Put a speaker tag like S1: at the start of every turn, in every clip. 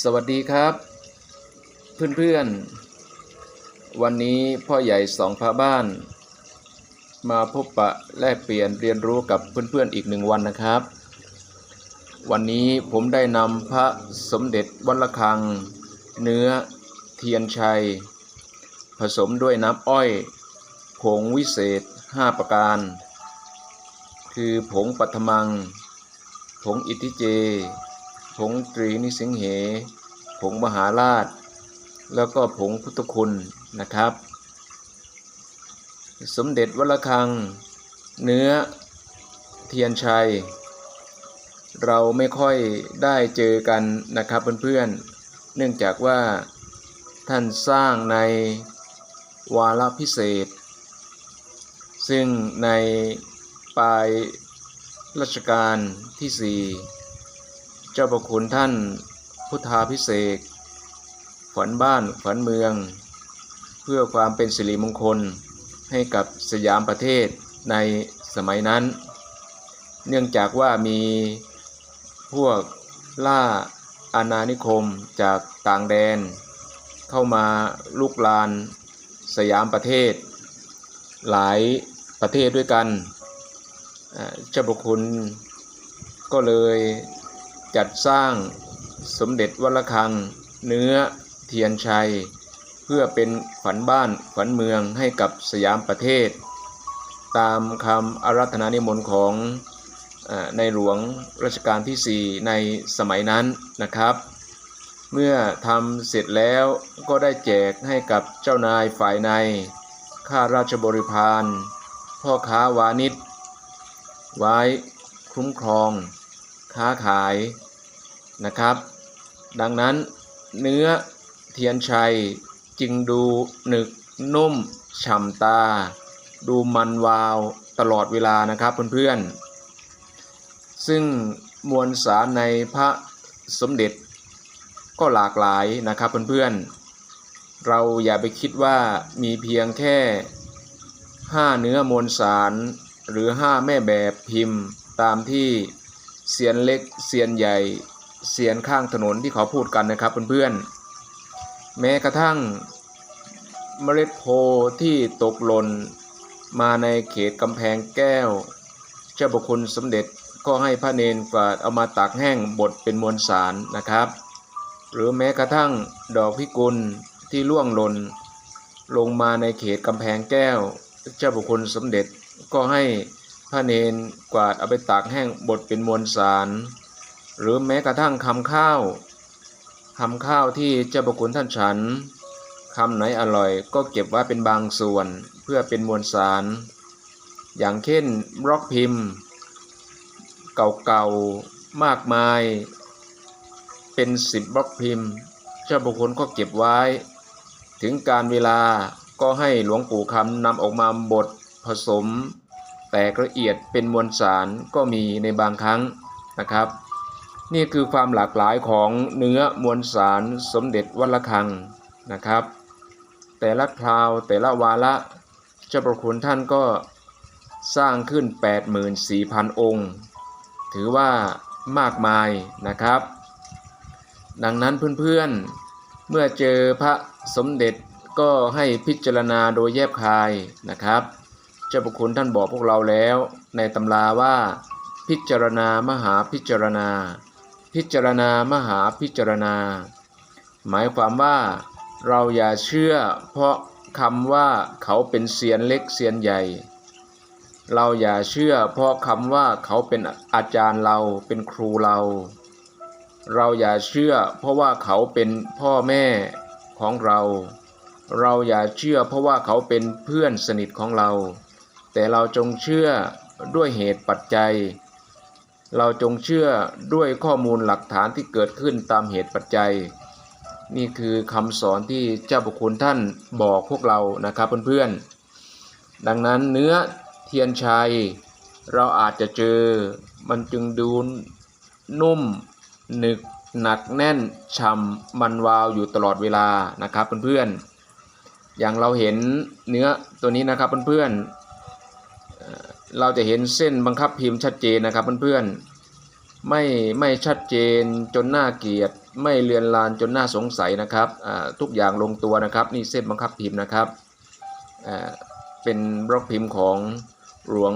S1: สวัสดีครับ เพื่อนๆ วันนี้พ่อใหญ่สองพระบ้าน มาพบปะแลกเปลี่ยนเรียนรู้กับเพื่อนๆอีกหนึ่งวันนะครับ วันนี้ผมได้นำพระสมเด็จวัดระฆัง เนื้อเทียนชัย ผสมด้วยน้ำอ้อย ผงวิเศษ 5 ประการ คือผงปัทมัง ผงอิทิเจ ผงตรีนิสิงเห ผงมหาราช แล้วก็ผงพุทธคุณนะครับ สมเด็จวัดระฆัง เนื้อเทียนชัย เราไม่ค่อยได้เจอกันนะครับเพื่อนๆ เนื่องจากว่าท่านสร้างในวาระพิเศษ ซึ่งในปลายรัชกาลที่สี่ เจ้าประคุณท่านพุทธาพิเศษฝันบ้านฝันเมือง เพื่อความเป็นสิริมงคลให้กับสยามประเทศในสมัยนั้น เนื่องจากว่ามีพวกล่าอาณานิคมจากต่างแดน เข้ามาลุกลานสยามประเทศ หลายประเทศด้วยกันเจ้าประคุณก็เลย จัดสร้างสมเด็จวัดระฆัง เนื้อเทียนชัย เพื่อเป็นขวัญบ้านขวัญเมืองให้กับสยามประเทศ ตามคำอารัธนานิมนต์ของอในหลวงรัชกาลที่ 4 ในสมัยนั้นนะครับ เมื่อทำเสร็จแล้วก็ได้แจกให้กับเจ้านายฝ่ายใน ข้าราชบริพาร พ่อค้าวานิชไว้คุ้มครอง ค้าขายนะครับ ดังนั้นเนื้อเทียนชัยจึงดูหนึกนุ่มฉ่ำตา ดูมันวาวตลอดเวลานะครับเพื่อนๆ ซึ่งมวลสารในพระสมเด็จก็หลากหลายนะครับเพื่อนๆ เราอย่าไปคิดว่ามีเพียงแค่ 5 เนื้อมวลสารหรือ 5 แม่แบบพิมพ์ตามที่ เสียนเล็กเสียนใหญ่เสียนข้างถนนที่เขาพูดกันนะครับเพื่อนๆแม้กระทั่งเมล็ดโพที่ตกหล่นมาในเขตกำแพงแก้ว เจ้าบุคคลสมเด็จก็ให้พระเนนกวาดเอามาตักแห้งบดเป็นมวลสารนะครับ หรือแม้กระทั่งดอกพิกุลที่ล่วงหล่นลงมาในเขตกำแพงแก้ว เจ้าบุคคลสมเด็จก็ให้ พระเนนกวาดเอาไปตากแห้งบดเป็นมวลสาร หรือแม้กระทั่งคำข้าวคำข้าวที่เจ้าบุคคลท่านฉันคำไหนอร่อยก็เก็บไว้เป็นบางส่วนเพื่อเป็นมวลสาร อย่างเช่นบล็อกพิมพ์ เก่าๆมากมาย เป็นสิบบล็อกพิมพ์ เจ้าบุคคลก็เก็บไว้ ถึงการเวลาก็ให้หลวงปู่คำนำออกมาบดผสม แตกละเอียดเป็นมวลสารก็มีในบางครั้งนะครับ นี่คือความหลากหลายของเนื้อมวลสารสมเด็จวัดระฆังนะครับ แต่ละคราวแต่ละวาระเจ้าประคุณท่านก็สร้างขึ้น 84,000 องค์ ถือว่ามากมายนะครับ ดังนั้นเพื่อนๆ เมื่อเจอพระสมเด็จก็ให้พิจารณาโดยแยบคายนะครับ เจ้าพระคุณท่านบอกพวกเราแล้ว ในตำราว่า พิจารณามหาพิจารณา พิจารณามหาพิจารณา หมายความว่าเราอย่าเชื่อ เพราะคำว่าเขาเป็นเซียนเล็กเซียนใหญ่ เราอย่าเชื่อ เพราะคำว่าเขาเป็นอาจารย์เราเป็นครูเรา เราอย่าเชื่อ เพราะว่าเขาเป็นพ่อแม่ของเรา เราอย่าเชื่อ เพราะว่าเขาเป็นเพื่อนสนิทของเรา แต่เราจงเชื่อด้วยเหตุปัจจัย เราจงเชื่อด้วยข้อมูลหลักฐานที่เกิดขึ้นตามเหตุปัจจัย นี่คือคำสอนที่เจ้าบุคคลท่านบอกพวกเรานะครับเพื่อนๆ ดังนั้นเนื้อเทียนชัย เราอาจจะเจอมันจึงดูนุ่มหนึกหนักแน่นฉ่ำมันวาวอยู่ตลอดเวลานะครับเพื่อนๆอย่างเราเห็นเนื้อตัวนี้นะครับเพื่อนๆ เราจะเห็นเส้นบังคับพิมพ์ชัดเจนนะครับเพื่อนๆไม่ไม่ชัดเจนจนน่าเกลียด ไม่เลือนลานจนน่าสงสัยนะครับทุกอย่างลงตัวนะครับนี่เส้นบังคับพิมพ์นะครับเป็นบล็อกพิมพ์ของหลวง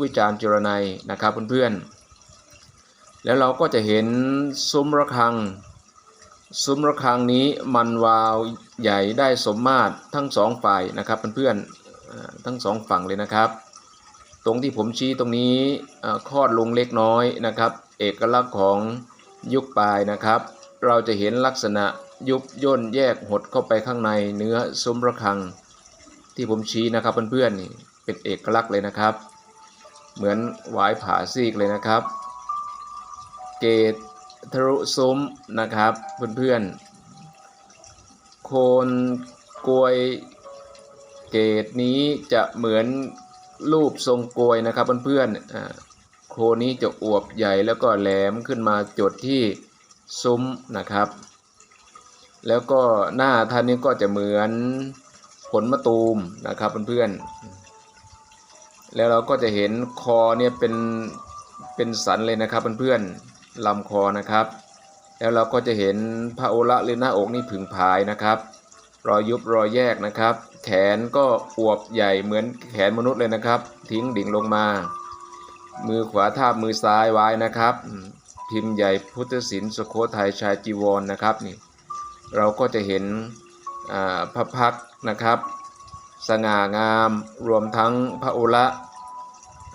S1: วิจารณ์เจรนัยนะครับเพื่อนๆแล้วเราก็จะเห็นซุ้มระฆัง ซุ้มระฆังนี้มันวาวใหญ่ได้สมมาตรทั้งสองฝ่ายนะครับเพื่อนๆทั้งสองฝั่งเลยนะครับ ตรงที่ผมชี้ตรงนี้คลอดลงเล็กน้อยนะครับ เอกลักษณ์ของยุคปลายนะครับ เราจะเห็นลักษณะยุบย่นแยกหดเข้าไปข้างในเนื้อซุ้มระฆัง ที่ผมชี้นะครับเพื่อนๆนี่เป็นเอกลักษณ์เลยนะครับ เหมือนหวายผาซีกเลยนะครับ เกตทะลุซุ้มนะครับเพื่อนๆโคนกลวยเกตนี้จะเหมือน รูปทรงกลวยนะครับเพื่อนๆโคนนี้จะอวบใหญ่แล้วก็แหลมขึ้นมาจดที่ซุ้มนะครับ แล้วก็หน้าท่านนี้ก็จะเหมือนผลมะตูมนะครับเพื่อนๆแล้วเราก็จะเห็นคอเนี่ยเป็นเป็นสันเลยนะครับเพื่อนๆลำคอนะครับ แล้วเราก็จะเห็นพระโอระหรือหน้าอกนี่ผึ่งผายนะครับ รอยยุบรอยแยกนะครับ แขนก็อวบใหญ่เหมือนแขนมนุษย์เลยนะครับ ทิ้งดิ่งลงมา มือขวาทาบมือซ้ายไว้นะครับ พิมพ์ใหญ่พุทธศิลป์สุโขทัยชายจีวรนนะครับนี่เราก็จะเห็นอ่าพระพักนะครับ สง่างามรวมทั้งพระโอระ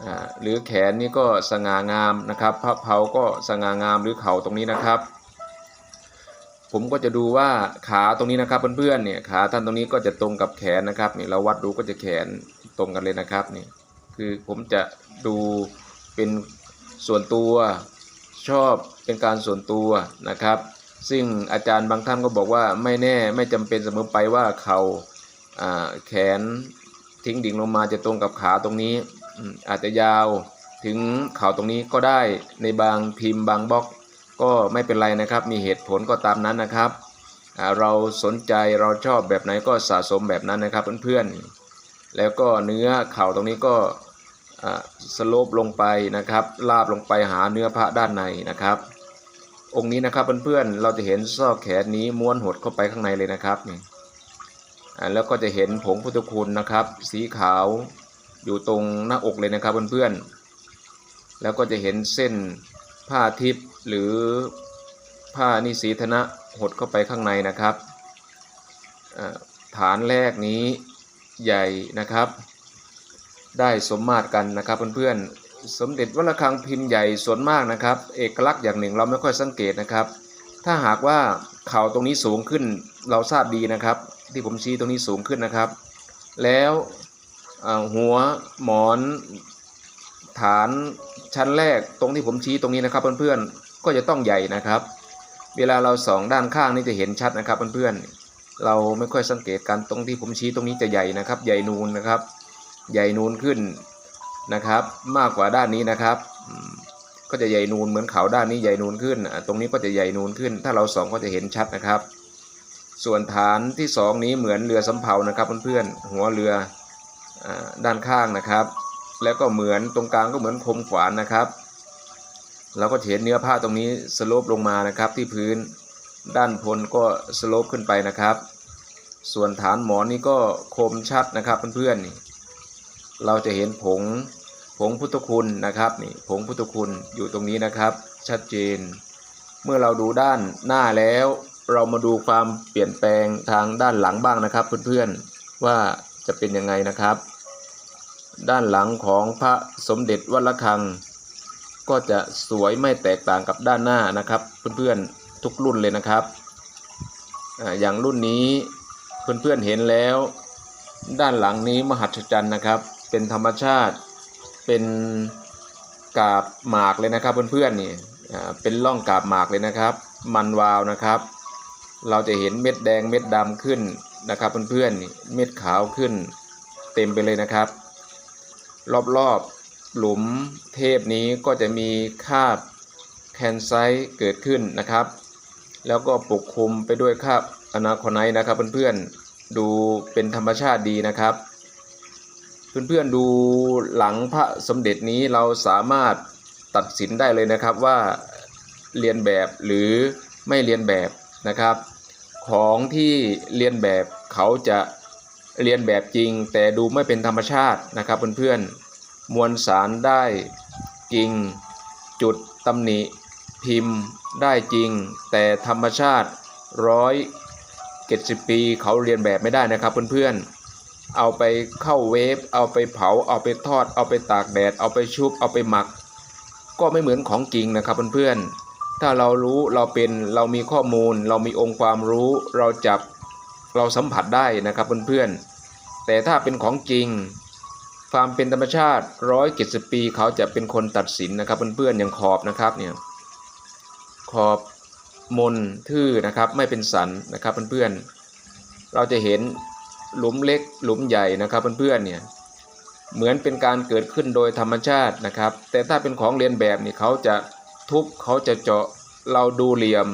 S1: อ่าหรือแขนนี่ก็สง่างามนะครับ พระเพาก็สง่างามหรือเข่าตรงนี้นะครับ ผมก็จะดูว่าขาตรงนี้นะครับเพื่อนๆเนี่ยขาท่านตรงนี้ก็จะตรงกับแขนนะครับนี่เราวัดดูก็จะแขนตรงกันเลยนะครับนี่คือผมจะดูเป็นส่วนตัวชอบเป็นการส่วนตัวนะครับ ซึ่งอาจารย์บางท่านก็บอกว่าไม่แน่ไม่จำเป็นเสมอไปว่าเขาอ่าแขนทิ้งดิ่งลงมาจะตรงกับขาตรงนี้อืมอาจจะยาวถึงเข่าตรงนี้ก็ได้ในบางพิมพ์บางบล็อก ก็ไม่เป็นไรนะครับ มีเหตุผลก็ตามนั้นนะครับ เราสนใจเราชอบแบบไหนก็สะสมแบบนั้นนะครับเพื่อนๆ แล้วก็เนื้อเข่าตรงนี้ก็สโลปลงไปนะครับลาบลงไปหาเนื้อพระด้านในนะครับ องค์นี้นะครับเพื่อนๆ เราจะเห็นซอกแขนนี้ม้วนหดเข้าไปข้างในเลยนะครับนี่แล้วก็จะเห็นผงพุทธคุณนะครับ สีขาวอยู่ตรงหน้าอกเลยนะครับเพื่อนๆ แล้วก็จะเห็นเส้น ผ้าทิพย์หรือผ้านิสีธนะหดเข้าไปข้างในนะครับฐานแรกนี้ใหญ่นะครับ ได้สมมาตรกันนะครับเพื่อนๆสมเด็จวัดระฆังพิมพ์ใหญ่ส่วนมากนะครับ เอกลักษณ์อย่างหนึ่งเราไม่ค่อยสังเกตนะครับ ถ้าหากว่าเข่าตรงนี้สูงขึ้นเราทราบดีนะครับ ที่ผมชี้ตรงนี้สูงขึ้นนะครับ แล้วหัวหมอนฐาน ชั้นแรกตรงที่ผมชี้ตรงนี้นะครับเพื่อนๆก็จะต้องใหญ่นะครับ เวลาเราสองด้านข้างนี่จะเห็นชัดนะครับเพื่อนๆเราไม่ค่อยสังเกตกันตรงที่ผมชี้ตรงนี้จะใหญ่นะครับ ใหญ่นูนนะครับ ใหญ่นูนขึ้นนะครับ มากกว่าด้านนี้นะครับ ก็จะใหญ่นูนเหมือนเขาด้านนี้ใหญ่นูนขึ้น ตรงนี้ก็จะใหญ่นูนขึ้น ถ้าเราสองก็จะเห็นชัดนะครับ ส่วนฐานที่สองนี้เหมือนเรือสำเภานะครับเพื่อนๆหัวเรือด้านข้างนะครับ แล้วก็เหมือนตรงกลางก็เหมือนคมขวานนะครับ เราก็เห็นเนื้อผ้าตรงนี้สโลปลงมานะครับ ที่พื้นด้านพลก็สโลปขึ้นไปนะครับ ส่วนฐานหมอนนี่ก็คมชัดนะครับเพื่อนๆนี่เราจะเห็นผงผงพุทธคุณนะครับนี่ผงพุทธคุณอยู่ตรงนี้นะครับ ชัดเจน เมื่อเราดูด้านหน้าแล้ว เรามาดูความเปลี่ยนแปลงทางด้านหลังบ้างนะครับ เพื่อนๆว่าจะเป็นยังไงนะครับ ด้านหลังของพระสมเด็จวัดระฆัง ก็จะสวยไม่แตกต่างกับด้านหน้านะครับ เพื่อนๆทุกรุ่นเลยนะครับออย่างรุ่นนี้เพื่อนๆเห็นแล้ว ด้านหลังนี้มหัศจรรย์นะครับ เป็นธรรมชาติเป็นกาบหมากเลยนะครับเพื่อนๆนี่อ่เป็นร่องกาบหมากเลยนะครับ มันวาวนะครับ เราจะเห็นเม็ดแดงเม็ดดำขึ้นนะครับเพื่อนๆนี่เม็ดขาวขึ้นเต็มไปเลยนะครับ รอบๆ หลุมเทพนี้ก็จะมีคาบแคนไซต์เกิดขึ้นนะครับ แล้วก็ปกคลุมไปด้วยคาบอนาคอนไนนะครับเพื่อนๆดูเป็นธรรมชาติดีนะครับ เพื่อนๆดูหลังพระสมเด็จนี้เราสามารถตัดสินได้เลยนะครับว่าเรียนแบบหรือไม่เรียนแบบนะครับ ของที่เรียนแบบเขาจะ เรียนแบบจริง แต่ดูไม่เป็นธรรมชาตินะครับเพื่อนๆ มวลสารได้จริง จุดตำหนิพิมพ์ได้จริง แต่ธรรมชาติร้อยเจ็ดสิบปีเขาเรียนแบบไม่ได้นะครับเพื่อนๆ เอาไปเข้าเวฟ เอาไปเผา เอาไปทอด เอาไปตากแดด เอาไปชุบ เอาไปหมัก ก็ไม่เหมือนของจริงนะครับเพื่อนๆ ถ้าเรารู้เราเป็นเรามีข้อมูล เรามีองค์ความรู้เราจับ เราสัมผัสได้นะครับเพื่อนๆ แต่ถ้าเป็นของจริงความเป็นธรรมชาติร้อยเจ็ดสิบปีเขาจะเป็นคนตัดสินนะครับเพื่อนๆอย่างขอบนะครับเนี่ยขอบมนทื่อนะครับไม่เป็นสันนะครับเพื่อนๆ เราจะเห็นหลุมเล็กหลุมใหญ่นะครับเพื่อนๆเนี่ยเหมือนเป็นการเกิดขึ้นโดยธรรมชาตินะครับ แต่ถ้าเป็นของเรียนแบบนี่เขาจะทุบเขาจะเจาะเราดูเหลี่ยม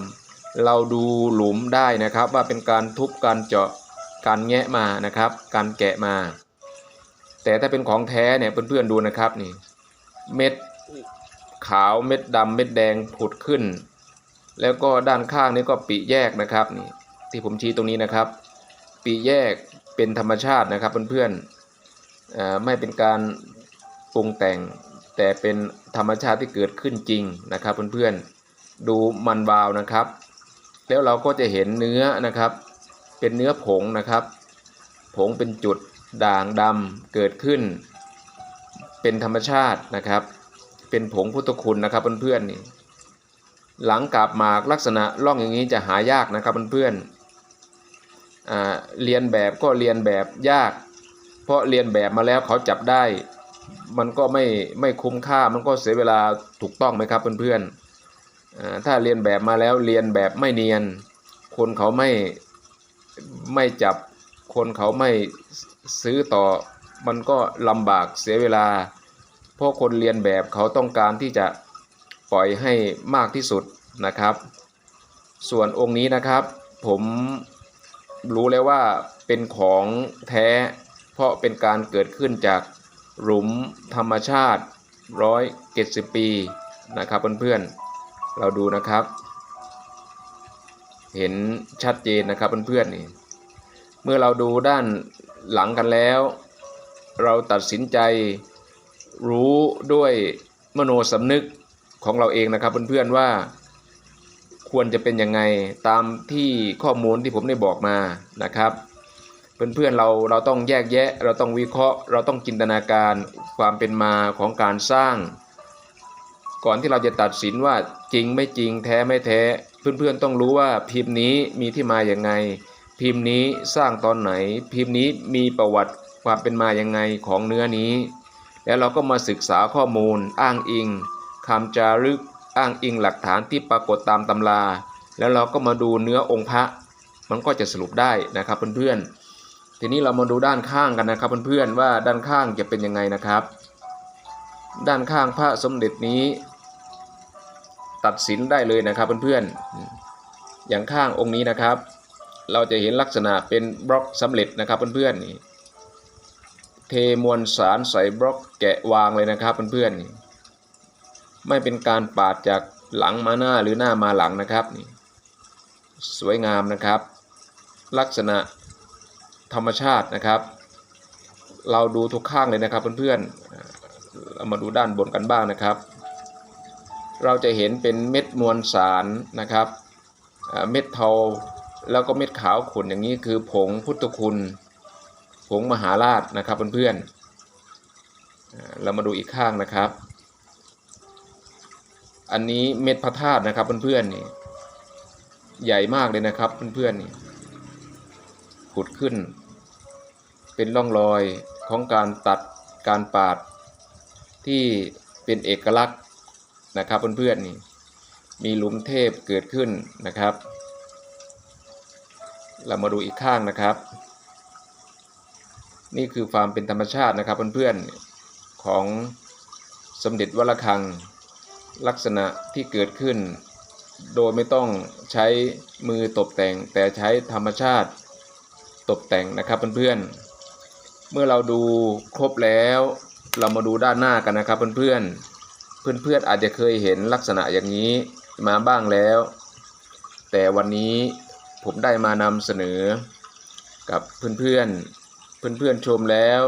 S1: เราดูหลุมได้นะครับ ว่าเป็นการทุบการเจาะการแงะมานะครับ การแกะมา แต่ถ้าเป็นของแท้เนี่ยเพื่อนๆดูนะครับนี่เม็ดขาวเม็ดดำเม็ดแดงผุดขึ้น แล้วก็ด้านข้างนี่ก็ปีแยกนะครับนี่ที่ผมชี้ตรงนี้นะครับ ปีแยกเป็นธรรมชาตินะครับเพื่อนๆอไม่เป็นการปรุงแต่ง แต่เป็นธรรมชาติที่เกิดขึ้นจริงนะครับเพื่อนๆดูมันวาวนะครับ แล้วเราก็จะเห็นเนื้อนะครับ เป็นเนื้อผงนะครับ ผงเป็นจุดด่างดำเกิดขึ้น เป็นธรรมชาตินะครับ เป็นผงพุทธคุณนะครับเพื่อนๆนี่หลังกาบหมากลักษณะร่องอย่างนี้จะหายากนะครับเพื่อนๆเรียนแบบก็เรียนแบบยาก เพราะเรียนแบบมาแล้วเขาจับได้ มันก็ไม่ไม่คุ้มค่ามันก็เสียเวลาถูกต้องไหมครับเพื่อนๆอ่า ถ้าเรียนแบบมาแล้วเรียนแบบไม่เนียน คนเขาไม่ไม่จับ คนเขาไม่ซื้อต่อ มันก็ลำบากเสียเวลา เพราะคนเรียนแบบเขาต้องการที่จะปล่อยให้มากที่สุดนะครับ ส่วนองค์นี้นะครับ ผมรู้แล้วว่าเป็นของแท้ เพราะเป็นการเกิดขึ้นจากหลุมธรรมชาติร้อยเจ็ดสิบปีนะครับเพื่อนๆ เราดูนะครับ เห็นชัดเจนนะครับเพื่อนๆนี่เมื่อเราดูด้านหลังกันแล้ว เราตัดสินใจรู้ด้วยมโนสำนึกของเราเองนะครับเพื่อนๆว่าควรจะเป็นยังไงตามที่ข้อมูลที่ผมได้บอกมานะครับเพื่อนๆเราเราต้องแยกแยะ เราต้องวิเคราะห์ เราต้องจินตนาการความเป็นมาของการสร้าง ก่อนที่เราจะตัดสินว่าจริงไม่จริงแท้ไม่แท้ เพื่อนๆต้องรู้ว่าพิมพ์นี้มีที่มาอย่างไง พิมพ์นี้สร้างตอนไหน พิมพ์นี้มีประวัติความเป็นมาอย่างไงของเนื้อนี้ แล้วเราก็มาศึกษาข้อมูล อ้างอิงคำจารึก อ้างอิงหลักฐานที่ปรากฏตามตำรา แล้วเราก็มาดูเนื้อองค์พระ มันก็จะสรุปได้นะครับเพื่อนๆทีนี้เรามาดูด้านข้างกันนะครับเพื่อนๆว่าด้านข้างจะเป็นยังไงนะครับ ด้านข้างพระสมเด็จนี้ ตัดสินได้เลยนะครับเพื่อนๆ อย่างข้างองค์นี้นะครับ เราจะเห็นลักษณะเป็นบล็อกสำเร็จนะครับเพื่อนๆนี่เทมวลสารใส่บล็อกแกะวางเลยนะครับเพื่อนๆนี่ไม่เป็นการปาดจากหลังมาหน้าหรือหน้ามาหลังนะครับนี่สวยงามนะครับ ลักษณะธรรมชาตินะครับ เราดูทุกข้างเลยนะครับเพื่อนๆเรามาดูด้านบนกันบ้างนะครับ เราจะเห็นเป็นเม็ดมวลสารนะครับเม็ดเทาแล้วก็เม็ดขาวขุ่นอย่างนี้คือผงพุทธคุณ ผงมหาราชนะครับเพื่อนๆเรามาดูอีกข้างนะครับ อันนี้เม็ดพระธาตุนะครับเพื่อนๆนี่ใหญ่มากเลยนะครับเพื่อนๆนี่ผุดขึ้น เป็นร่องรอยของการตัดการปาดที่เป็นเอกลักษณ์ นะครับเพื่อนๆนี่มีหลุมเทพเกิดขึ้นนะครับ เรามาดูอีกข้างนะครับ นี่คือความเป็นธรรมชาตินะครับเพื่อนๆของสมเด็จวัลคังลักษณะที่เกิดขึ้น โดยไม่ต้องใช้มือตกแต่งแต่ใช้ธรรมชาติตกแต่งนะครับเพื่อนๆเมื่อเราดูครบแล้ว เรามาดูด้านหน้ากันนะครับเพื่อนๆ เพื่อนๆอาจจะเคยเห็นลักษณะอย่างนี้มาบ้างแล้ว แต่วันนี้ผมได้มานำเสนอ กับเพื่อนๆเพื่อนๆชมแล้ว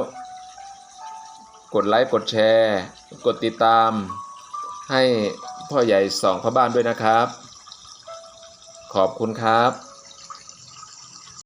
S1: กดไลค์กดแชร์ กดติดตาม ให้พ่อใหญ่สองพ่อบ้านด้วยนะครับ ขอบคุณครับ